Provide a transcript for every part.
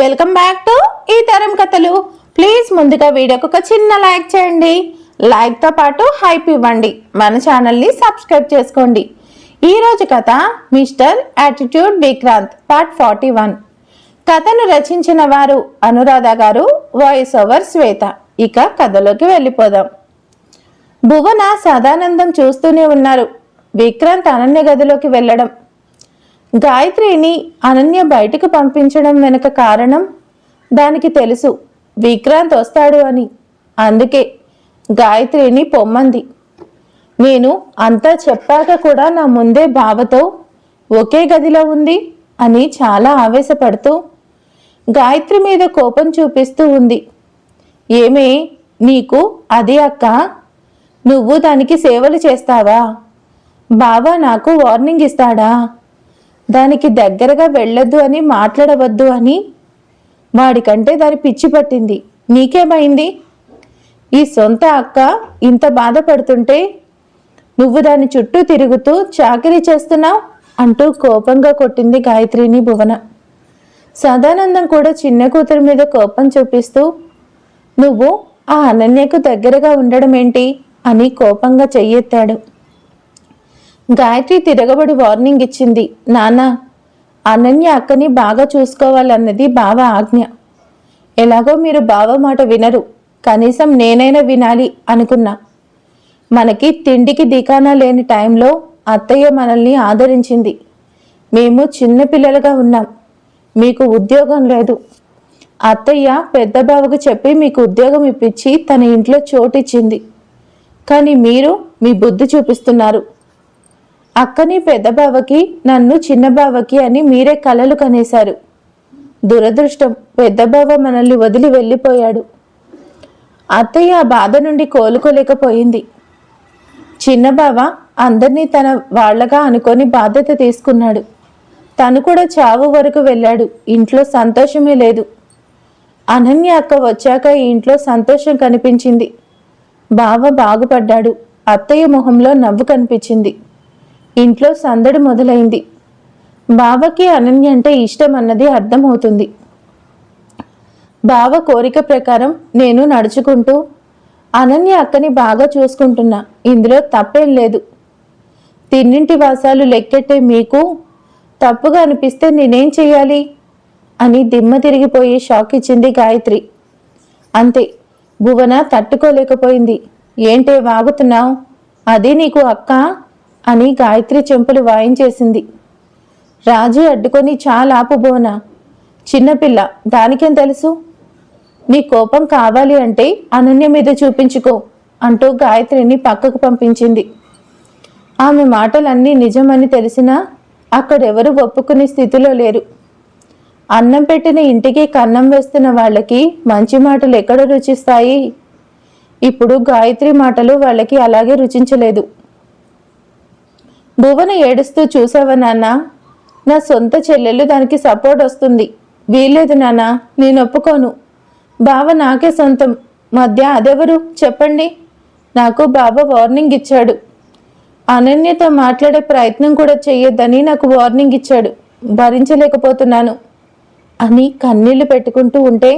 Welcome back to ఈ తరం కథలు ప్లీజ్ ముందుగా వీడియోకి ఒక చిన్న లైక్ చేయండి. లైక్తో పాటు హైప్ ఇవ్వండి. మన ఛానల్ని సబ్స్క్రైబ్ చేసుకోండి. ఈరోజు కథ mister attitude Vikrant part forty one కథను రచించిన వారు అనురాధ గారు వాయిస్ ఓవర్ శ్వేత. ఇక కథలోకి వెళ్ళిపోదాం. భువన సదానందం చూస్తూనే ఉన్నారు. విక్రాంత్ అనన్య గదిలోకి వెళ్ళడం. గాయత్రిని అనన్య బయటకు పంపించడం వెనుక కారణం దానికి తెలుసు. విక్రాంత్ వస్తాడు అని. అందుకే గాయత్రిని పొమ్మంది. నేను అంతా చెప్పాక కూడా నా ముందే బావతో ఒకే గదిలో ఉంది అని చాలా ఆవేశపడుతూ గాయత్రి మీద కోపం చూపిస్తూ ఉంది. ఏమే నీకు అది అక్క? నువ్వు దానికి సేవలు చేస్తావా? బావా నాకు వార్నింగ్ ఇస్తాడా? దానికి దగ్గరగా వెళ్ళొద్దు అని మాట్లాడవద్దు అని వాడికంటే దాని పిచ్చి పట్టింది. నీకేమైంది? ఈ సొంత అక్క ఇంత బాధపడుతుంటే నువ్వు దాని చుట్టూ తిరుగుతూ చాకరీ చేస్తున్నావు అంటూ కోపంగా కొట్టింది గాయత్రిని భువన. సదానందం కూడా చిన్న కూతురు మీద కోపం చూపిస్తూ నువ్వు ఆ అనన్యకు దగ్గరగా ఉండడం ఏంటి అని కోపంగా చెయ్యెత్తాడు. గాయత్రి తిరగబడి వార్నింగ్ ఇచ్చింది. నాన్న అనన్య అక్కని బాగా చూసుకోవాలన్నది బావ ఆజ్ఞ. ఎలాగో మీరు బావ మాట వినరు. కనీసం నేనైనా వినాలి అనుకున్నా. మనకి తిండికి దికానా లేని టైంలో అత్తయ్య మనల్ని ఆదరించింది. మేము చిన్నపిల్లలుగా ఉన్నాం. మీకు ఉద్యోగం లేదు. అత్తయ్య పెద్ద బావకు చెప్పి మీకు ఉద్యోగం ఇప్పించి తన ఇంట్లో చోటిచ్చింది. కానీ మీరు మీ బుద్ధి చూపిస్తున్నారు. అక్కని పెద్ద బావకి నన్ను చిన్న బావకి అని మీరే కలలు కనేశారు. దురదృష్టం పెద్ద బావ మనల్ని వదిలి వెళ్ళిపోయాడు. అత్తయ్య ఆ బాధ నుండి కోలుకోలేకపోయింది. చిన్న బావ అందరినీ తన వాళ్ళగా అనుకొని బాధ్యత తీసుకున్నాడు. తను కూడా చావు వరకు వెళ్ళాడు. ఇంట్లో సంతోషమే లేదు. అనన్య అక్క వచ్చాక ఈ ఇంట్లో సంతోషం కనిపించింది. బావ బాగుపడ్డాడు. అత్తయ్య మొహంలో నవ్వు కనిపించింది. ఇంట్లో సందడి మొదలైంది. బావకి అనన్య అంటే ఇష్టం అన్నది అర్థమవుతుంది. బావ కోరిక ప్రకారం నేను నడుచుకుంటూ అనన్య అక్కని బాగా చూసుకుంటున్నా. ఇందులో తప్పేం లేదు. తిన్నింటి వాసాలు లెక్కెట్టే మీకు తప్పుగా అనిపిస్తే నేనేం చెయ్యాలి? అని దిమ్మ తిరిగిపోయి షాక్ ఇచ్చింది గాయత్రి. అంతే భువన తట్టుకోలేకపోయింది. ఏంటే వాగుతున్నావు? అది నీకు అక్క? అని గాయత్రి చెంపులు వాయించేసింది. రాజు అడ్డుకొని చాలా ఆపుబోనా చిన్నపిల్ల దానికేం తెలుసు? నీ కోపం కావాలి అంటే అనన్య మీద చూపించుకో అంటూ గాయత్రిని పక్కకు పంపించింది. ఆమె మాటలన్నీ నిజమని తెలిసినా అక్కడెవరు ఒప్పుకునే స్థితిలో లేరు. అన్నం పెట్టిన ఇంటికి కన్నం వేస్తున్న వాళ్ళకి మంచి మాటలు ఎక్కడ రుచిస్తాయి? ఇప్పుడు గాయత్రి మాటలు వాళ్ళకి అలాగే రుచించలేదు. భువన ఏడుస్తూ చూసావా నాన్న? నా సొంత చెల్లెలు దానికి సపోర్ట్ వస్తుంది. వీల్లేదు నాన్న నేను ఒప్పుకోను. బావ నాకే సొంతం. మధ్య అదెవరు? చెప్పండి. నాకు బాబా వార్నింగ్ ఇచ్చాడు. అనన్యతో మాట్లాడే ప్రయత్నం కూడా చెయ్యొద్దని నాకు వార్నింగ్ ఇచ్చాడు. భరించలేకపోతున్నాను. అని కన్నీళ్ళు పెట్టుకుంటూ ఉంటే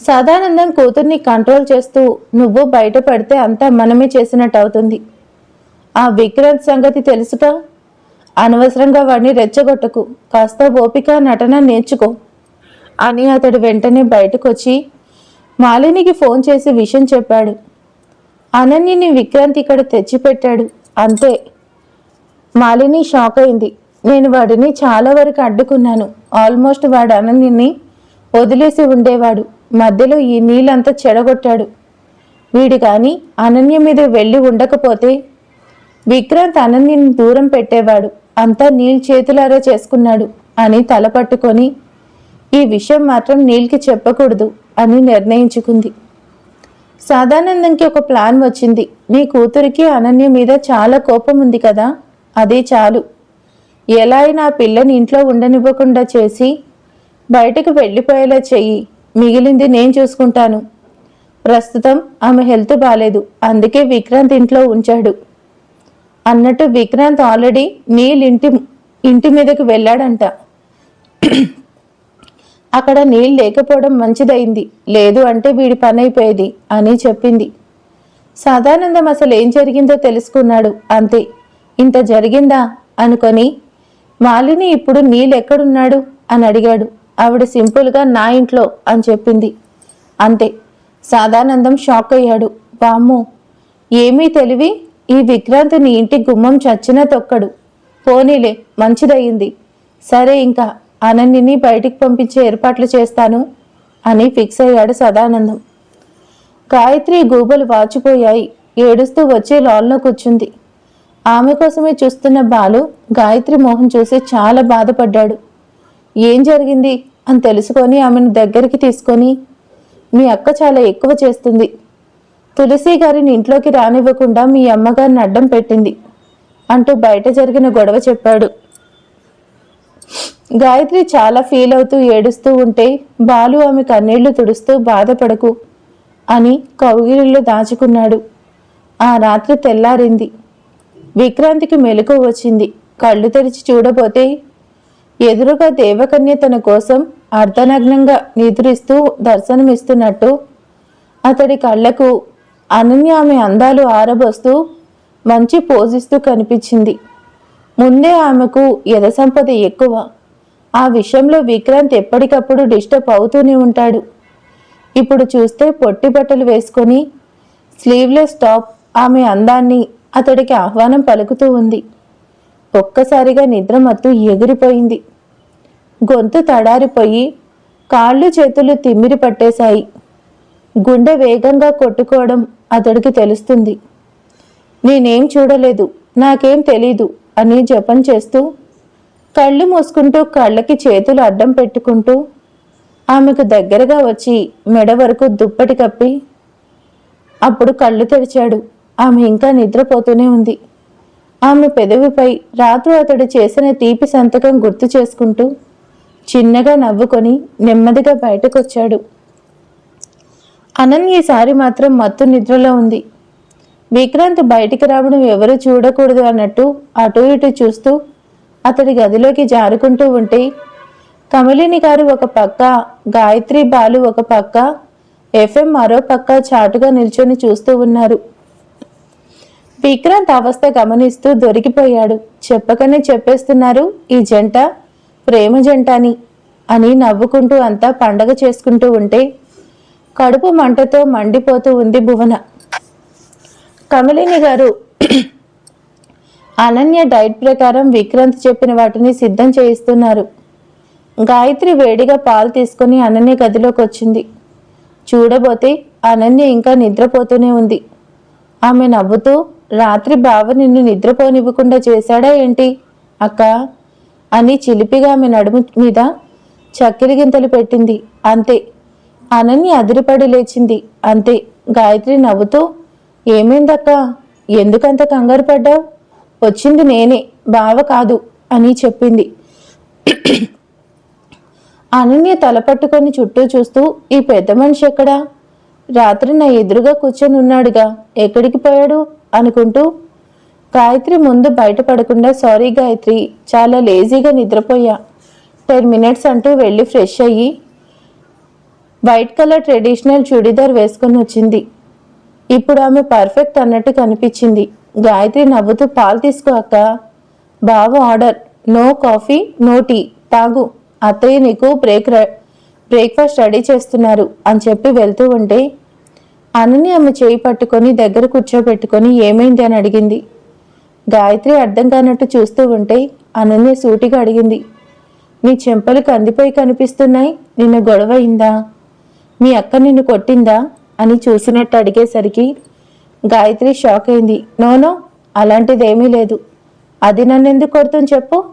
సదానందం కూతుర్ని కంట్రోల్ చేస్తూ నువ్వు బయటపడితే అంతా మనమే చేసినట్టు అవుతుంది. ఆ విక్రాంత్ సంగతి తెలుసుగా అనవసరంగా వాడిని రెచ్చగొట్టకు. కాస్త ఓపిక నటన నేర్చుకో. అని అతడు వెంటనే బయటకొచ్చి మాలినికి ఫోన్ చేసి విషయం చెప్పాడు. అనన్యని విక్రాంత్ ఇక్కడ తెచ్చిపెట్టాడు. అంతే. మాలిని షాక్ అయింది నేను వాడిని చాలా వరకు అడ్డుకున్నాను. ఆల్మోస్ట్ వాడు అనన్యని వదిలేసి ఉండేవాడు. మధ్యలో ఈ నీళ్ళంతా చెడగొట్టాడు. వీడు కానీ అనన్య మీద వెళ్ళి ఉండకపోతే విక్రాంత్ అనన్యని దూరం పెట్టేవాడు. అంతా నీల్ చేతులారా చేసుకున్నాడు అని తల పట్టుకొని ఈ విషయం మాత్రం నీల్కి చెప్పకూడదు అని నిర్ణయించుకుంది. సాదానందంకి ఒక ప్లాన్ వచ్చింది. నీ కూతురికి అనన్య మీద చాలా కోపం ఉంది కదా అదే చాలు. ఎలా అయినా పిల్లని ఇంట్లో ఉండనివ్వకుండా చేసి బయటకు వెళ్ళిపోయేలా చెయ్యి. మిగిలింది నేను చూసుకుంటాను. ప్రస్తుతం ఆమె హెల్త్ బాగాలేదు అందుకే విక్రాంత్ ఇంట్లో ఉంచాడు. అన్నట్టు విక్రాంత్ ఆల్రెడీ నీల్ ఇంటి ఇంటి మీదకి వెళ్ళాడంట. అక్కడ నీళ్ళు లేకపోవడం మంచిదైంది లేదు అంటే వీడి పని అయిపోయేది అని చెప్పింది. సదానందం అసలు ఏం జరిగిందో తెలుసుకున్నాడు. అంతే. ఇంత జరిగిందా? అనుకొని మాలిని ఇప్పుడు నీళ్ళు ఎక్కడున్నాడు? అని అడిగాడు. ఆవిడ సింపుల్గా నా ఇంట్లో అని చెప్పింది. అంతే. సదానందం షాక్ అయ్యాడు. వామ్మో ఏమీ తెలివి? ఈ విక్రాంతిని ఇంటి గుమ్మం చచ్చినా తొక్కడు. పోనీలే మంచిదయ్యింది. సరే ఇంకా అనన్యని బయటికి పంపించే ఏర్పాట్లు చేస్తాను అని ఫిక్స్ అయ్యాడు సదానందం. గాయత్రి గూబలు వాచిపోయాయి. ఏడుస్తూ వచ్చి లాల్లో కూర్చుంది. ఆమె కోసమే చూస్తున్న బాలు గాయత్రి మోహం చూసి చాలా బాధపడ్డాడు. ఏం జరిగింది? అని తెలుసుకొని ఆమెను దగ్గరికి తీసుకొని మీ అక్క చాలా ఎక్కువ చేస్తుంది. తులసి గారిని ఇంట్లోకి రానివ్వకుండా మీ అమ్మగారిని అడ్డం పెట్టింది అంటూ బయట జరిగిన గొడవ చెప్పాడు. గాయత్రి చాలా ఫీల్ అవుతూ ఏడుస్తూ ఉంటే బాలు ఆమె కన్నీళ్ళు తుడుస్తూ బాధపడకు అని కౌగిలిలో దాచుకున్నాడు. ఆ రాత్రి తెల్లారింది. విక్రాంతికి మెలకు వచ్చింది. కళ్ళు తెరిచి చూడబోతే ఎదురుగా దేవకన్య తన కోసం అర్ధనగ్నంగా నిద్రిస్తూ దర్శనమిస్తున్నట్టు అతడి కళ్ళకు అనన్య ఆమె అందాలు ఆరబోస్తూ మంచి పోజిస్తూ కనిపించింది. ముందే ఆమెకు యథసంపద ఎక్కువ. ఆ విషయంలో విక్రాంత్ ఎప్పటికప్పుడు డిస్టర్బ్ అవుతూనే ఉంటాడు. ఇప్పుడు చూస్తే పొట్టి బట్టలు వేసుకొని స్లీవ్లెస్ టాప్ ఆమె అందాన్ని అతడికి ఆహ్వానం పలుకుతూ ఉంది. ఒక్కసారిగా నిద్రమత్తు ఎగిరిపోయింది. గొంతు తడారిపోయి కాళ్ళు చేతులు తిమ్మిరి పట్టేశాయి. గుండె వేగంగా కొట్టుకోవడం అతడికి తెలుస్తుంది. నేనేం చూడలేదు నాకేం తెలీదు అని జపం చేస్తూ కళ్ళు మూసుకుంటూ కళ్ళకి చేతులు అడ్డం పెట్టుకుంటూ ఆమెకు దగ్గరగా వచ్చి మెడ వరకు దుప్పటి కప్పి అప్పుడు కళ్ళు తెరిచాడు. ఆమె ఇంకా నిద్రపోతూనే ఉంది. ఆమె పెదవిపై రాత్రి అతడు చేసిన తీపి సంతకం గుర్తు చేసుకుంటూ చిన్నగా నవ్వుకొని నెమ్మదిగా బయటకొచ్చాడు. అనన్య ఈసారి మాత్రం మత్తు నిద్రలో ఉంది. విక్రాంత్ బయటికి రావడం ఎవరు చూడకూడదు అన్నట్టు అటు ఇటు చూస్తూ అతడి గదిలోకి జారుకుంటూ ఉంటే కమలిని గారు ఒక పక్క గాయత్రి బాలు ఒక పక్క ఎఫ్ఎం మరో పక్క చాటుగా నిల్చొని చూస్తూ ఉన్నారు. విక్రాంత్ అవస్థ గమనిస్తూ దొరికిపోయాడు. చెప్పకనే చెప్పేస్తున్నారు ఈ జంట ప్రేమ జంట అని అని నవ్వుకుంటూ అంతా పండగ చేసుకుంటూ ఉంటే కడుపు మంటతో మండిపోతూ ఉంది భువన. కమలిని గారు అనన్య డైట్ ప్రకారం విక్రాంత్ చెప్పిన వాటిని సిద్ధం చేయిస్తున్నారు. గాయత్రి వేడిగా పాలు తీసుకుని అనన్య గదిలోకి వచ్చింది. చూడబోతే అనన్య ఇంకా నిద్రపోతూనే ఉంది. ఆమె నవ్వుతూ రాత్రి బావ నిన్ను నిద్రపోనివ్వకుండా చేశాడా ఏంటి? అక్క అని చిలిపిగా ఆమె నడుము మీద చక్కెర గింతలు పెట్టింది. అంతే. అనన్య అదిరిపడి లేచింది. అంతే గాయత్రి నవ్వుతూ ఏమైందక్క? ఎందుకంత కంగారు పడ్డావు? వచ్చింది నేనే బావ కాదు అని చెప్పింది. అనన్య తల పట్టుకొని చుట్టూ చూస్తూ ఈ పెద్ద మనిషి ఎక్కడా? రాత్రి నా ఎదురుగా కూర్చొని ఉన్నాడుగా ఎక్కడికి పోయాడు? అనుకుంటూ గాయత్రి ముందు బయటపడకుండా సారీ గాయత్రి చాలా లేజీగా నిద్రపోయా. టెన్ మినిట్స్ అంటూ వెళ్ళి ఫ్రెష్ అయ్యి వైట్ కలర్ ట్రెడిషనల్ చుడిదార్ వేసుకొని వచ్చింది. ఇప్పుడు ఆమె పర్ఫెక్ట్ అన్నట్టు కనిపించింది. గాయత్రి నవ్వుతూ పాలు తీసుకో అక్క. బావ order. No coffee no tea. తాగు. అత్తయ్య నీకు బ్రేక్ బ్రేక్ఫాస్ట్ రెడీ చేస్తున్నారు అని చెప్పి వెళ్తూ ఉంటే అనని ఆమె చేయి పట్టుకొని దగ్గర కూర్చోబెట్టుకొని ఏమైంది అని అడిగింది. గాయత్రి అర్థం కానట్టు చూస్తూ ఉంటే అనన్య సూటిగా అడిగింది. నీ చెంపలు కందిపోయి కనిపిస్తున్నాయి. నిన్న గొడవ అయిందా? మీ అక్క నిన్ను కొట్టిందా? అని చూసినట్టు అడిగేసరికి గాయత్రి షాక్ అయింది. నోనో అలాంటిదేమీ లేదు. అది నన్ను ఎందుకు కొడుతుంది చెప్పు.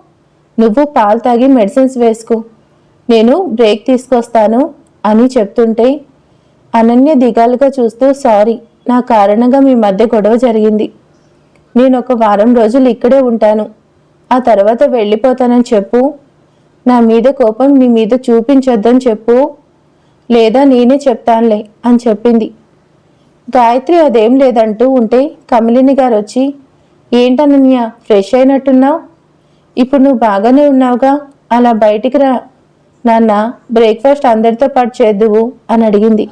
నువ్వు పాలు తాగి మెడిసిన్స్ వేసుకో. నేను బ్రేక్ తీసుకొస్తాను అని చెప్తుంటే అనన్య దిగాలుగా చూస్తూ సారీ నా కారణంగా మీ మధ్య గొడవ జరిగింది. నేను ఒక వారం రోజులు ఇక్కడే ఉంటాను. ఆ తర్వాత వెళ్ళిపోతానని చెప్పు. నా మీద కోపం మీ మీద చూపించొద్దని చెప్పు. లేదా నేనే చెప్తానులే అని చెప్పింది. గాయత్రి అదేం లేదంటూ ఉంటే కమలిని గారు వచ్చి ఏంటనన్య ఫ్రెష్ అయినట్టున్నావు? ఇప్పుడు నువ్వు బాగానే ఉన్నావుగా? అలా బయటికి రా. నాన్న బ్రేక్ఫాస్ట్ అందరితో పాటు చేద్దువు అని అడిగింది.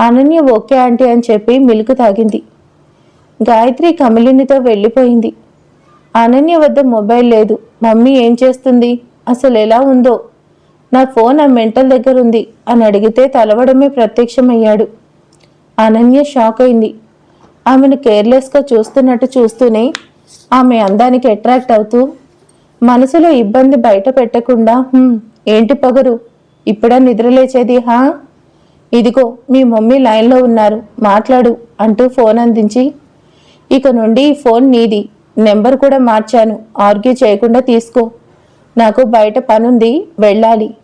అనన్య ఓకే ఆంటీ అని చెప్పి మిల్క్ తాగింది. గాయత్రి కమలినితో వెళ్ళిపోయింది. అనన్య వద్ద మొబైల్ లేదు. మమ్మీ ఏం చేస్తుంది? అసలు ఎలా ఉందో? నా ఫోన్ ఆ మెంటల్ దగ్గర ఉంది అని అడిగితే తలవడమే ప్రత్యక్షమయ్యాడు. అనన్య షాక్ అయింది. ఆమెను కేర్లెస్గా చూస్తున్నట్టు చూస్తూనే ఆమె అందానికి అట్రాక్ట్ అవుతూ మనసులో ఇబ్బంది బయట పెట్టకుండా ఏంటి పొగరు? ఇప్పుడా నిద్రలేచేది హా? ఇదిగో మీ మమ్మీ లైన్లో ఉన్నారు మాట్లాడు అంటూ ఫోన్ అందించి ఇక నుండి ఈ ఫోన్ నీది నెంబర్ కూడా మార్చాను ఆర్గ్యూ చేయకుండా తీసుకో నాకు బయట పనుంది వెళ్ళాలి.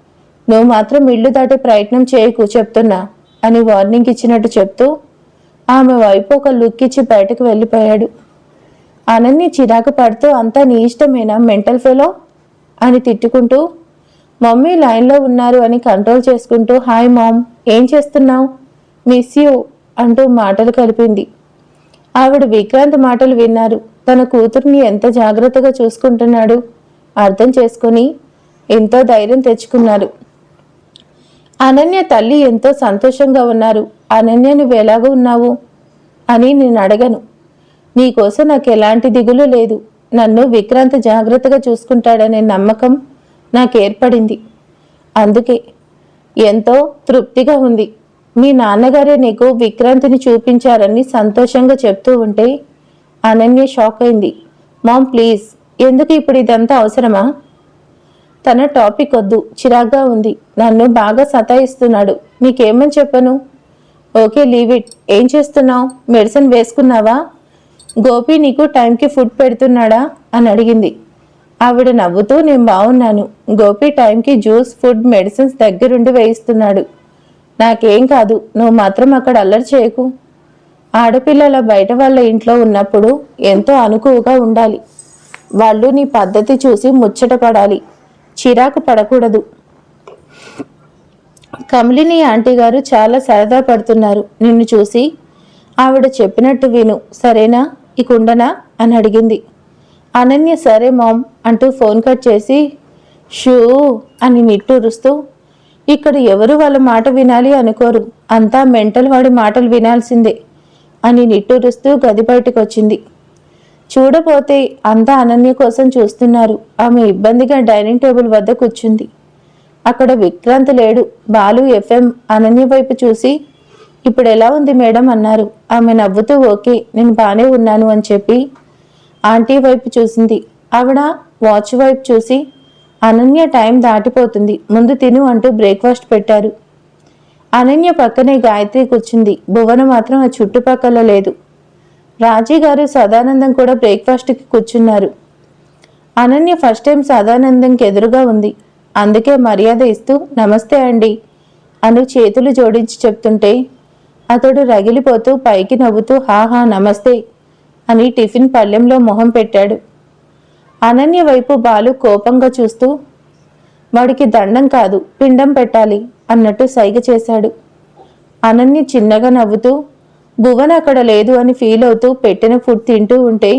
నువ్వు మాత్రం ఇల్లు దాటే ప్రయత్నం చేయకు చెప్తున్నా అని వార్నింగ్ ఇచ్చినట్టు చెప్తూ ఆమె వైపు ఒక లుక్ ఇచ్చి బయటకు వెళ్ళిపోయాడు. అనన్య చిరాకు పడుతూ అంతా నీ ఇష్టమేనా మెంటల్ ఫెలో? అని తిట్టుకుంటూ మమ్మీ లైన్లో ఉన్నారు అని కంట్రోల్ చేసుకుంటూ హాయ్ మామ్ ఏం చేస్తున్నావు? మిస్ యూ అంటూ మాటలు కలిపింది. ఆవిడ విక్రాంత్ మాటలు విన్నారు. తన కూతుర్ని ఎంత జాగ్రత్తగా చూసుకుంటున్నాడు? అర్థం చేసుకొని ఎంతో ధైర్యం తెచ్చుకున్నారు. అనన్య తల్లి ఎంతో సంతోషంగా ఉన్నారు. అనన్య నువ్వు ఎలాగో ఉన్నావు? అని నేను అడగను. నీకోసం నాకు ఎలాంటి దిగులు లేదు. నన్ను విక్రాంత్ జాగ్రత్తగా చూసుకుంటాడనే నమ్మకం నాకు ఏర్పడింది అందుకే ఎంతో తృప్తిగా ఉంది. మీ నాన్నగారే నీకు విక్రాంతిని చూపించారని సంతోషంగా చెప్తూ ఉంటే అనన్య షాక్ అయింది. మామ్ ప్లీజ్ ఎందుకు ఇప్పుడు ఇదంతా అవసరమా? తన టాపిక్ వద్దు. చిరాగ్గా ఉంది. నన్ను బాగా సతాయిస్తున్నాడు. నీకేమని చెప్పను? Okay leave it. ఏం చేస్తున్నావు? మెడిసిన్ వేసుకున్నావా? గోపి నీకు టైంకి ఫుడ్ పెడుతున్నాడా? అని అడిగింది. ఆవిడ నవ్వుతూ నేను బాగున్నాను. గోపి టైంకి జ్యూస్ ఫుడ్ మెడిసిన్స్ దగ్గరుండి వేయిస్తున్నాడు. నాకేం కాదు. నువ్వు మాత్రం అక్కడ అల్లరి చేయకు. ఆడపిల్లల బయట వాళ్ళ ఇంట్లో ఉన్నప్పుడు ఎంతో అనుకువగా ఉండాలి. వాళ్ళు నీ పద్ధతి చూసి ముచ్చట పడాలి. చిరాకు పడకూడదు. కమలిని ఆంటీ గారు చాలా సరదా పడుతున్నారు. నిన్ను చూసి ఆవిడ చెప్పినట్టు విను. సరేనా? ఇక ఉండనా అని అడిగింది. అనన్య సరే మామ్ అంటూ ఫోన్ కట్ చేసి షూ అని నిట్టూరుస్తూ ఇక్కడ ఎవరు వాళ్ళ మాట వినాలి అనుకోరు. అంతా మెంటల్ వాడి మాటలు వినాల్సిందే అని నిట్టూరుస్తూ గది బయటకు వచ్చింది చూడపోతే అంతా అనన్య కోసం చూస్తున్నారు. ఆమె ఇబ్బందిగా డైనింగ్ టేబుల్ వద్ద కూర్చుంది. అక్కడ విక్రాంత్ లేడు. బాలు ఎఫ్ఎం అనన్య వైపు చూసి ఇప్పుడు ఎలా ఉంది మేడం? అన్నారు. ఆమె నవ్వుతూ ఓకే నేను బాగానే ఉన్నాను అని చెప్పి ఆంటీ వైపు చూసింది. ఆవిడ వాచ్ వైపు చూసి అనన్య టైం దాటిపోతుంది. ముందు తిను అంటూ బ్రేక్ఫాస్ట్ పెట్టారు. అనన్య పక్కనే గాయత్రి కూర్చుంది. భువన మాత్రం ఆ చుట్టుపక్కల లేదు. రాజీ గారు సదానందం కూడా బ్రేక్ఫాస్ట్కి కూర్చున్నారు. అనన్య ఫస్ట్ టైం సదానందంకి ఎదురుగా ఉంది. అందుకే మర్యాద ఇస్తూ నమస్తే అండి అను చేతులు జోడించి చెప్తుంటే అతడు రగిలిపోతూ పైకి నవ్వుతూ హాహా నమస్తే అని టిఫిన్ పళ్ళెంలో మొహం పెట్టాడు. అనన్య వైపు బాలు కోపంగా చూస్తూ వాడికి దండం కాదు పిండం పెట్టాలి అన్నట్టు సైగ చేశాడు. అనన్య చిన్నగా నవ్వుతూ భువన్ అక్కడ లేదు అని ఫీల్ అవుతూ పెట్టిన ఫుడ్ తింటూ ఉంటే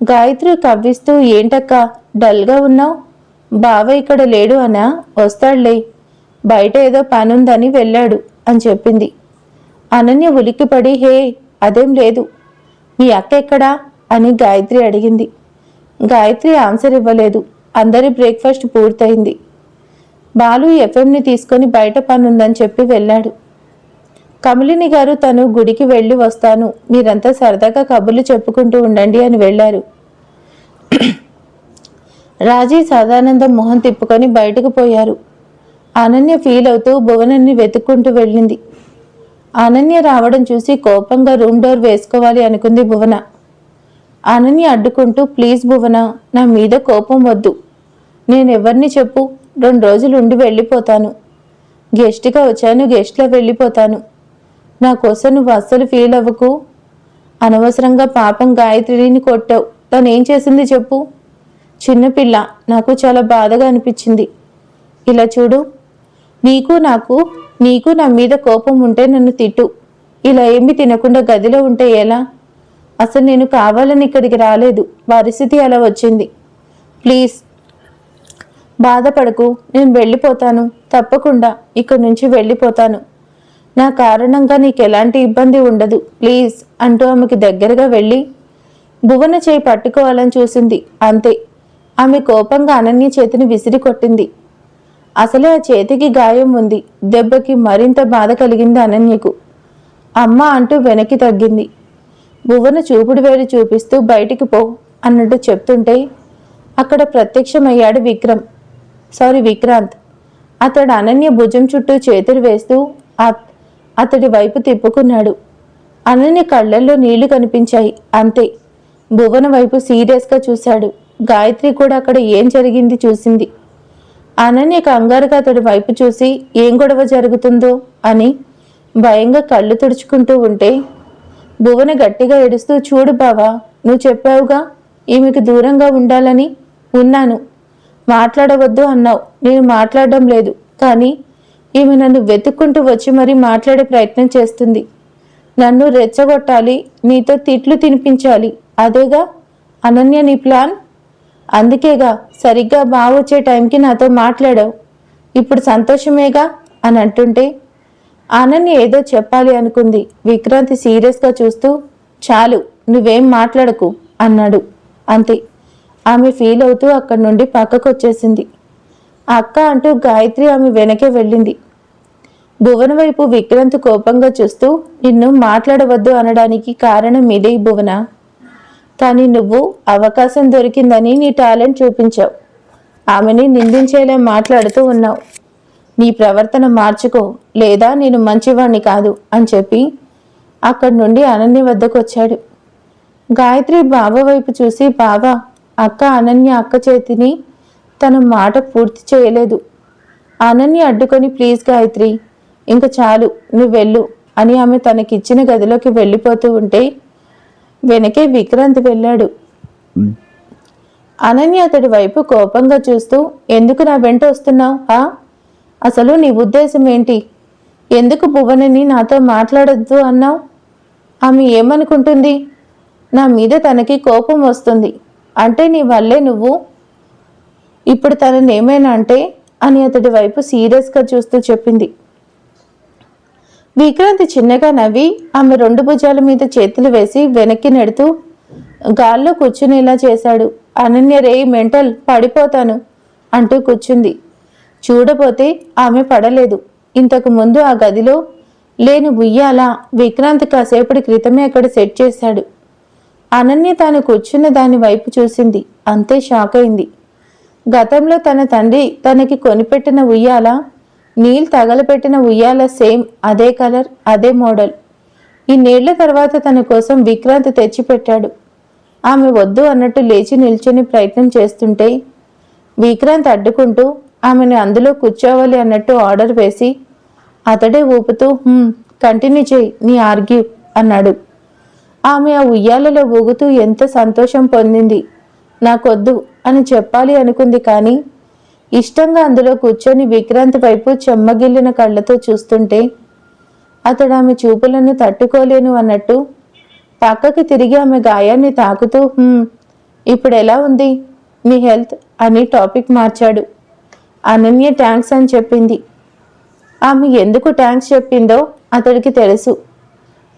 గాయత్రి కవ్విస్తూ ఏంటక్క డల్గా ఉన్నావు? బావ ఇక్కడ లేడు అనా వస్తాడులే బయట ఏదో పనుందని వెళ్ళాడు అని చెప్పింది. అనన్య ఉలిక్కిపడి హే అదేం లేదు మీ అక్క ఎక్కడా? అని గాయత్రి అడిగింది. గాయత్రి ఆన్సర్ ఇవ్వలేదు. అందరి బ్రేక్ఫాస్ట్ పూర్తయింది. బాలు ఎఫ్ఎంని తీసుకొని బయట పనుందని చెప్పి వెళ్ళాడు. కమలిని గారు తను గుడికి వెళ్ళి వస్తాను. మీరంతా సరదాగా కబుర్లు చెప్పుకుంటూ ఉండండి అని వెళ్ళారు. రాజీ సదానందం మొహం తిప్పుకొని బయటకు పోయారు. అనన్య ఫీల్ అవుతూ భువనాన్ని వెతుక్కుంటూ వెళ్ళింది. అనన్య రావడం చూసి కోపంగా రూమ్ డోర్ వేసుకోవాలి అనుకుంది భువన. అనన్య అడ్డుకుంటూ ప్లీజ్ భువన నా మీద కోపం వద్దు. నేను ఎవరిని చెప్పు. రెండు రోజులు ఉండి వెళ్ళిపోతాను. గెస్ట్గా వచ్చాను గెస్ట్లో వెళ్ళిపోతాను. నా కోసం నువ్వు అస్సలు ఫీల్ అవ్వకు. అనవసరంగా పాపం గాయత్రిని కొట్టావు. తను ఏం చేసింది చెప్పు. చిన్నపిల్ల నాకు చాలా బాధగా అనిపించింది. ఇలా చూడు. నీకు నాకు నీకు నా మీద కోపం ఉంటే నన్ను తిట్టు. ఇలా ఏమి తినకుండా గదిలో ఉంటే ఎలా? అసలు నేను కావాలని ఇక్కడికి రాలేదు. పరిస్థితి అలా వచ్చింది. ప్లీజ్. బాధపడకు. నేను వెళ్ళిపోతాను. తప్పకుండా. ఇక్కడి నుంచి వెళ్ళిపోతాను. నా కారణంగా నీకు ఎలాంటి ఇబ్బంది ఉండదు. ప్లీజ్ అంటూ ఆమెకి దగ్గరగా వెళ్ళి భువన చేయి పట్టుకోవాలని చూసింది. అంతే. ఆమె కోపంగా అనన్య చేతిని విసిరి కొట్టింది. అసలే ఆ చేతికి గాయం ఉంది. దెబ్బకి మరింత బాధ కలిగింది అనన్యకు. అమ్మ అంటూ వెనక్కి తగ్గింది. భువన చూపుడు వేడి చూపిస్తూ బయటికి పో అన్నట్టు చెప్తుంటే అక్కడ ప్రత్యక్షమయ్యాడు విక్రమ్. సారీ విక్రాంత్. అతడు అనన్య భుజం చుట్టూ చేతులు వేస్తూ అతడి వైపు తిప్పుకున్నాడు. అనన్య కళ్ళల్లో నీళ్ళు కనిపించాయి. అంతే. భువన వైపు సీరియస్గా చూశాడు. గాయత్రి కూడా అక్కడ ఏం జరిగింది చూసింది. అనన్య కంగారుగా అతడి వైపు చూసి ఏం గొడవ జరుగుతుందో? అని భయంగా కళ్ళు తుడుచుకుంటూ ఉంటే భువన గట్టిగా ఏడుస్తూ చూడు బావా నువ్వు చెప్పావుగా ఈమెకు దూరంగా ఉండాలని ఉన్నాను. మాట్లాడవద్దు అన్నావు. నేను మాట్లాడడం లేదు. కానీ ఈమె నన్ను వెతుక్కుంటూ వచ్చి మరీ మాట్లాడే ప్రయత్నం చేస్తుంది. నన్ను రెచ్చగొట్టాలి నీతో తిట్లు తినిపించాలి. అదేగా? అనన్య నీ ప్లాన్? అందుకేగా సరిగ్గా బావొచ్చే టైంకి నాతో మాట్లాడావు. ఇప్పుడు సంతోషమేగా? అని అంటుంటే అనన్య ఏదో చెప్పాలి అనుకుంది. విక్రాంతి సీరియస్గా చూస్తూ చాలు నువ్వేం మాట్లాడకు అన్నాడు. అంతే. ఆమె ఫీల్ అవుతూ అక్కడి నుండి పక్కకు వచ్చేసింది అక్క అంటూ గాయత్రి ఆమె వెనకే వెళ్ళింది. భువన వైపు విక్రాంత్ కోపంగా చూస్తూ నిన్ను మాట్లాడవద్దు అనడానికి కారణం ఇదే భువన. కానీ నువ్వు అవకాశం దొరికిందని నీ టాలెంట్ చూపించావు. ఆమెని నిందించేలా మాట్లాడుతూ ఉన్నావు. నీ ప్రవర్తన మార్చుకో లేదా నేను మంచివాణ్ణి కాదు అని చెప్పి అక్కడి నుండి అనన్య వద్దకు వచ్చాడు. గాయత్రి బావ వైపు చూసి బావా అక్క అనన్య అక్క చేతిని తన మాట పూర్తి చేయలేదు. అనన్య అడ్డుకొని ప్లీజ్ గాయత్రి ఇంక చాలు నువ్వు వెళ్ళు అని ఆమె తనకిచ్చిన గదిలోకి వెళ్ళిపోతూ ఉంటే వెనకే విక్రాంత్ వెళ్ళాడు. అనన్య అతడి వైపు కోపంగా చూస్తూ ఎందుకు నా వెంట వస్తున్నావు? ఆ అసలు నీ ఉద్దేశం ఏంటి? ఎందుకు భువనని నాతో మాట్లాడొద్దు అన్నావు? ఆమె ఏమనుకుంటుంది? నా మీద తనకి కోపం వస్తుంది. అంటే నీ వల్లే నువ్వు ఇప్పుడు తనని ఏమైనా అంటే అని అతడి వైపు సీరియస్గా చూస్తూ చెప్పింది. విక్రాంతి చిన్నగా నవ్వి ఆమె రెండు భుజాల మీద చేతులు వేసి వెనక్కి నెడుతూ గాల్లో కూర్చునేలా చేశాడు. అనన్య రే మెంటల్ పడిపోతాను అంటూ కూర్చుంది. చూడపోతే ఆమె పడలేదు. ఇంతకు ముందు ఆ గదిలో లేని ఉయ్యాల విక్రాంత్ కాసేపటి క్రితమే అక్కడ సెట్ చేశాడు. అనన్య తాను కూర్చున్న దాని వైపు చూసింది. అంతే షాక్ అయింది. గతంలో తన తండ్రి తనకి కొనిపెట్టిన ఉయ్యాల నీల్ తగలపెట్టిన ఉయ్యాల సేమ్ అదే కలర్ అదే మోడల్. ఈ తర్వాత తన కోసం విక్రాంత్ తెచ్చిపెట్టాడు. ఆమె వద్దు అన్నట్టు లేచి నిల్చొని ప్రయత్నం చేస్తుంటే విక్రాంత్ అడ్డుకుంటూ ఆమెను అందులో కూర్చోవాలి అన్నట్టు ఆర్డర్ వేసి అతడే ఊపుతూ కంటిన్యూ చేయి నీ ఆర్గ్యూ అన్నాడు. ఆమె ఆ ఉయ్యాలలో ఊగుతూ ఎంత సంతోషం పొందింది. నాకొద్దు అని చెప్పాలి అనుకుంది కానీ ఇష్టంగా అందులో కూర్చొని విక్రాంత్ వైపు చెమ్మగిల్లిన కళ్ళతో చూస్తుంటే అతడు ఆమె చూపులను తట్టుకోలేను అన్నట్టు పక్కకి తిరిగి ఆమె గాయాన్ని తాకుతూ ఇప్పుడు ఎలా ఉంది? నీ హెల్త్? అని టాపిక్ మార్చాడు. అనన్య ట్యాంక్స్ అని చెప్పింది. ఆమె ఎందుకు ట్యాంక్స్ చెప్పిందో అతడికి తెలుసు.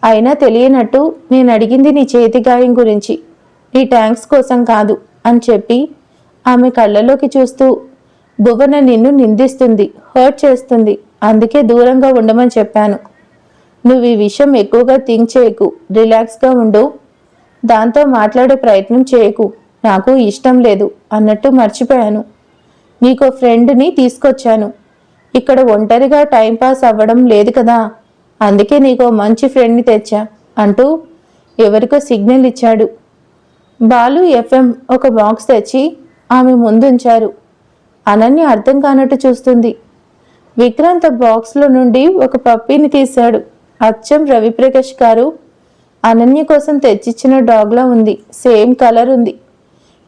అయినా తెలియనట్టు నేను అడిగింది నీ చేతి గాయం గురించి. నీ ట్యాంక్స్ కోసం కాదు అని చెప్పి ఆమె కళ్ళలోకి చూస్తూ భువన నిన్ను నిందిస్తుంది హర్ట్ చేస్తుంది. అందుకే దూరంగా ఉండమని చెప్పాను. నువ్వు ఈ విషయం ఎక్కువగా థింక్ చేయకు రిలాక్స్గా ఉండు. దాంతో మాట్లాడే ప్రయత్నం చేయకు. నాకు ఇష్టం లేదు అన్నట్టు మర్చిపోయాను. నీకో ఫ్రెండ్ని తీసుకొచ్చాను. ఇక్కడ ఒంటరిగా టైంపాస్ అవ్వడం లేదు కదా. అందుకే నీకో మంచి ఫ్రెండ్ని తెచ్చా అంటూ ఎవరికో సిగ్నల్ ఇచ్చాడు. బాలు ఎఫ్ఎం ఒక బాక్స్ తెచ్చి ఆమె ముందుంచారు. అనన్య అర్థం కానట్టు చూస్తుంది. విక్రాంత్ బాక్స్లో నుండి ఒక పప్పీని తీశాడు. అచ్చం రవిప్రకాష్ గారు అనన్య కోసం తెచ్చిచ్చిన డాగ్లా ఉంది. సేమ్ కలర్ ఉంది.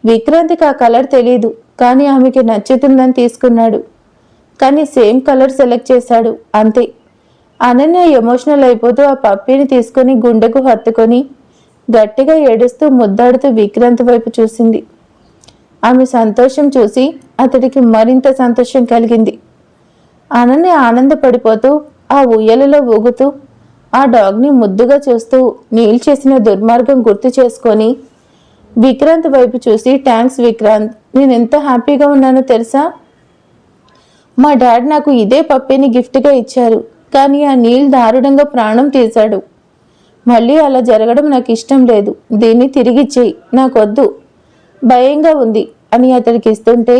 విక్రాంతికి ఆ కలర్ తెలియదు కానీ ఆమెకి నచ్చుతుందని తీసుకున్నాడు. కానీ సేమ్ కలర్ సెలెక్ట్ చేశాడు. అంతే. అనన్య ఎమోషనల్ అయిపోతూ ఆ పప్పీని తీసుకొని గుండెకు హత్తుకొని గట్టిగా ఏడుస్తూ ముద్దాడుతూ విక్రాంత్ వైపు చూసింది. ఆమె సంతోషం చూసి అతడికి మరింత సంతోషం కలిగింది. అనన్య ఆనందపడిపోతూ ఆ ఉయ్యలలో ఊగుతూ ఆ డాగ్ని ముద్దుగా చూస్తూ నీల్ చేసిన దుర్మార్గం గుర్తు చేసుకొని విక్రాంత్ వైపు చూసి థ్యాంక్స్ విక్రాంత్ నేను ఎంత హ్యాపీగా ఉన్నానో తెలుసా? మా డాడ్ నాకు ఇదే పప్పిని గిఫ్ట్గా ఇచ్చారు కానీ ఆ నీల్ దారుణంగా ప్రాణం తీశాడు. మళ్ళీ అలా జరగడం నాకు ఇష్టం లేదు. దీన్ని తిరిగిచ్చేయి నాకొద్దు. భయంగా ఉంది అని అతడికి ఇస్తుంటే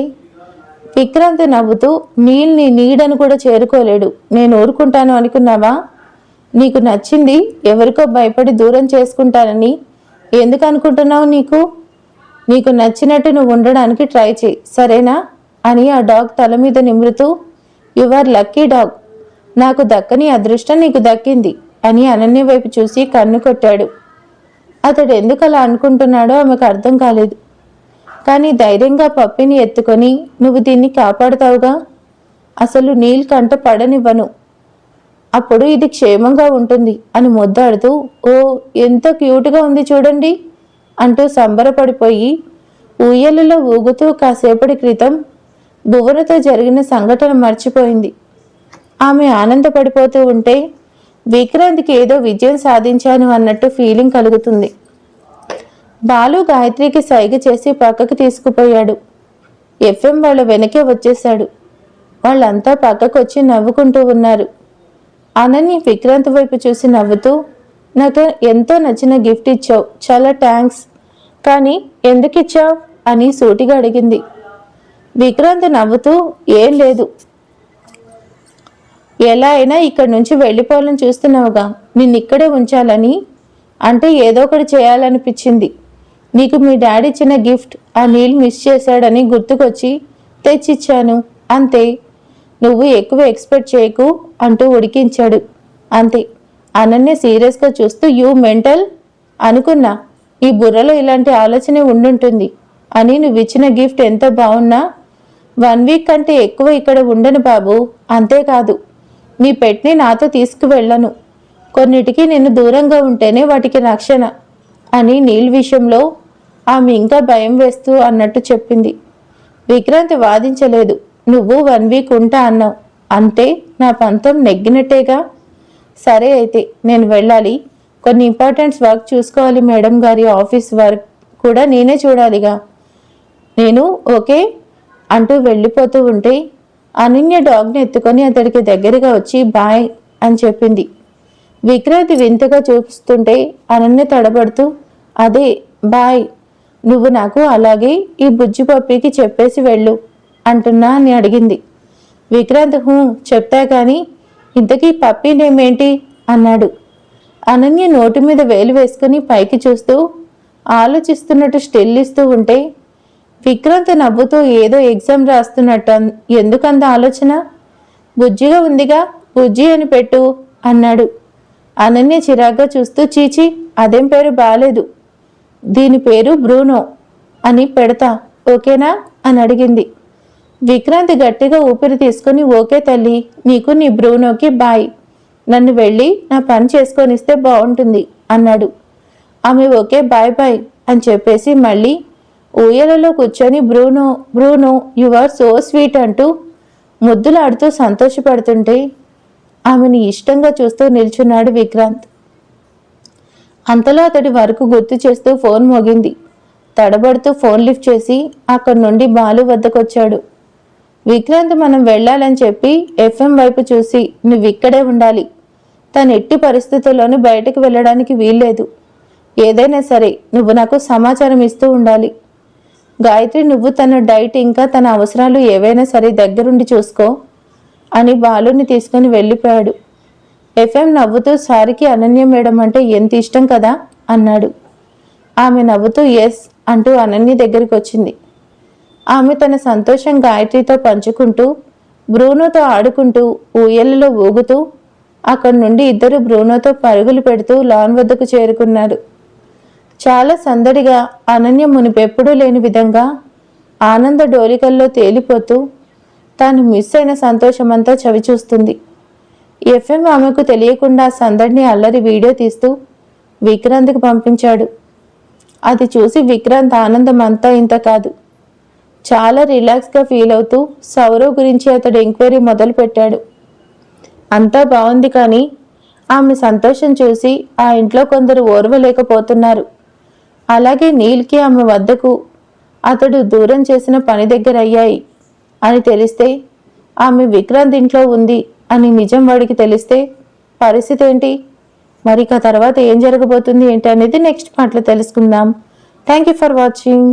విక్రాంత్ నవ్వుతూ నీల్ నీ నీడను కూడా చేరుకోలేడు. నేను ఊరుకుంటాను అనుకున్నావా? నీకు నచ్చింది ఎవరికో భయపడి దూరం చేసుకుంటానని ఎందుకు అనుకుంటున్నావు నీకు? నీకు నచ్చినట్టు నువ్వు ఉండడానికి ట్రై చేయి సరేనా? అని ఆ డాగ్ తల మీద నిమురుతూ యువర్ లక్కీ డాగ్. నాకు దక్కని అదృష్టం నీకు దక్కింది అని అనన్య వైపు చూసి కన్ను కొట్టాడు. అతడు ఎందుకు అలా అనుకుంటున్నాడో ఆమెకు అర్థం కాలేదు. కానీ ధైర్యంగా పప్పిని ఎత్తుకొని నువ్వు దీన్ని కాపాడుతావుగా? అసలు నీల్ కంట పడనివ్వను. అప్పుడు ఇది క్షేమంగా ఉంటుంది అని ముద్దాడుతూ ఓ ఎంత క్యూట్గా ఉంది చూడండి అంటూ సంబరపడిపోయి ఊయలలో ఊగుతూ కాసేపటి క్రితం భువనతో జరిగిన సంఘటన మర్చిపోయింది. ఆమె ఆనందపడిపోతూ ఉంటే విక్రాంత్కి ఏదో విజయం సాధించాను అన్నట్టు ఫీలింగ్ కలుగుతుంది. బాలు గాయత్రికి సైగ చేసి పక్కకి తీసుకుపోయాడు. ఎఫ్ఎం వాళ్ళ వెనకే వచ్చేశాడు. వాళ్ళంతా పక్కకు వచ్చి నవ్వుకుంటూ ఉన్నారు. అనన్య విక్రాంత్ వైపు చూసి నవ్వుతూ నాకు ఎంతో నచ్చిన గిఫ్ట్ ఇచ్చావు. చాలా థ్యాంక్స్ కానీ ఎందుకు ఇచ్చావు? అని సూటిగా అడిగింది. విక్రాంత్ నవ్వుతూ ఏం లేదు. ఎలా అయినా ఇక్కడి నుంచి వెళ్ళిపోవాలని చూస్తున్నావుగా. నిన్ను ఇక్కడే ఉంచాలని. అంటే ఏదో ఒకటి చేయాలనిపించింది. నీకు మీ డాడీ ఇచ్చిన గిఫ్ట్ ఆ నీళ్ళు మిస్ చేశాడని గుర్తుకొచ్చి తెచ్చిచ్చాను అంతే. నువ్వు ఎక్కువ ఎక్స్పెక్ట్ చేయకు అంటూ ఉడికించాడు. అంతే. అనన్య సీరియస్గా చూస్తూ యూ మెంటల్? అనుకున్నా. ఈ బుర్రలో ఇలాంటి ఆలోచనే ఉండుంటుంది. అని నువ్వు ఇచ్చిన గిఫ్ట్ ఎంత బాగున్నా వన్ వీక్ కంటే ఎక్కువ ఇక్కడ ఉండను బాబు. అంతేకాదు నీ పెట్ని నాతో తీసుకువెళ్ళను. కొన్నిటికి నేను దూరంగా ఉంటేనే వాటికి రక్షణ అని నీల్ విషయంలో ఆమె ఇంకా భయం వేస్తూ అన్నట్టు చెప్పింది. విక్రాంతి వాదించలేదు. నువ్వు వన్ వీక్ ఉంటా అన్నావు. అంతే నా పంతం నెగ్గినట్టేగా? సరే అయితే నేను వెళ్ళాలి. కొన్ని ఇంపార్టెంట్స్ వర్క్ చూసుకోవాలి మేడం గారి ఆఫీస్ వర్క్ కూడా నేనే చూడాలిగా. నేను ఓకే అంటూ వెళ్ళిపోతూ ఉంటే అనన్య డాగ్ని ఎత్తుకొని అతడికి దగ్గరగా వచ్చి బాయ్ అని చెప్పింది. విక్రాంతి వింతగా చూపిస్తుంటే అనన్య తడబడుతూ అదే బాయ్ నువ్వు నాకు అలాగే ఈ బుజ్జిపప్పికి చెప్పేసి వెళ్ళు అంటున్నా అని అడిగింది. విక్రాంత్ హూ చెప్తా కానీ ఇంతకీ పప్పి నేమేంటి? అన్నాడు. అనన్య నోటి మీద వేలు వేసుకుని పైకి చూస్తూ ఆలోచిస్తున్నట్టు స్టిల్ ఇస్తూ ఉంటే విక్రాంత్ నవ్వుతూ ఏదో ఎగ్జామ్ రాస్తున్నట్టు ఎందుకంత ఆలోచన? బుజ్జిగా ఉందిగా బుజ్జి అని పెట్టు అన్నాడు. అనన్య చిరాగ్గా చూస్తూ చీచి అదేం పేరు బాలేదు. దీని పేరు బ్రూనో అని పెడతా ఓకేనా? అని అడిగింది. విక్రాంత్ గట్టిగా ఊపిరి తీసుకుని ఓకే తల్లి నీకు నీ బ్రూనోకి బాయ్. నన్ను వెళ్ళి నా పని చేసుకొనిస్తే బాగుంటుంది అన్నాడు. ఆమె ఓకే బాయ్ బాయ్ అని చెప్పేసి మళ్ళీ ఊయలలో కూర్చొని Bruno Bruno you are so sweet అంటూ ముద్దులాడుతూ సంతోషపడుతుంటే ఆమెను ఇష్టంగా చూస్తూ నిల్చున్నాడు విక్రాంత్. అంతలో అతడి వరకు గుర్తు చేస్తూ ఫోన్ మోగింది. తడబడుతూ ఫోన్ లిఫ్ట్ చేసి అక్కడి నుండి బాలు వద్దకొచ్చాడు. విక్రాంత్ మనం వెళ్ళాలని చెప్పి ఎఫ్ఎం వైపు చూసి నువ్వు ఇక్కడే ఉండాలి. తను ఎట్టి పరిస్థితుల్లోనూ బయటకు వెళ్ళడానికి వీల్లేదు. ఏదైనా సరే నువ్వు నాకు సమాచారం ఇస్తూ ఉండాలి. గాయత్రి నువ్వు తన డైట్ ఇంకా తన అవసరాలు ఏవైనా సరే దగ్గరుండి చూసుకో అని బాలుని తీసుకుని వెళ్ళిపోయాడు. ఎఫ్ఎం నవ్వుతూ సారికి అనన్య మేడం అంటే ఎంత ఇష్టం కదా? అన్నాడు. ఆమె నవ్వుతూ ఎస్ అంటూ అనన్య దగ్గరికి వచ్చింది. ఆమె తన సంతోషం గాయత్రితో పంచుకుంటూ బ్రూనోతో ఆడుకుంటూ ఊయలలో ఊగుతూ అక్కడి నుండి ఇద్దరు బ్రూనోతో పరుగులు పెడుతూ లాన్ వద్దకు చేరుకున్నారు. చాలా సందడిగా అనన్య మునిపెప్పుడూ లేని విధంగా ఆనంద డోలికల్లో తేలిపోతూ తాను మిస్ అయిన సంతోషమంతా చవిచూస్తుంది. ఎఫ్ఎం ఆమెకు తెలియకుండా సందడిని అల్లరి వీడియో తీస్తూ విక్రాంత్కి పంపించాడు. అది చూసి విక్రాంత్ ఆనందం అంతా ఇంత కాదు. చాలా రిలాక్స్గా ఫీల్ అవుతూ సౌరవ్ గురించి అతడు ఎంక్వైరీ మొదలుపెట్టాడు అంతా బాగుంది కానీ ఆమె సంతోషం చూసి ఆ ఇంట్లో కొందరు ఓర్వలేకపోతున్నారు. అలాగే నీల్కి ఆమె వద్దకు అతడు దూరం చేసిన పని దగ్గర అయ్యాయి. అని తెలిస్తే ఆమె విక్రాంత్ ఇంట్లో ఉంది. అని నిజం వాడికి తెలిస్తే పరిస్థితి ఏంటి? మరి ఇక తర్వాత ఏం జరగబోతుంది ఏంటి అనేది నెక్స్ట్ పాటలో తెలుసుకుందాం. Thank you for watching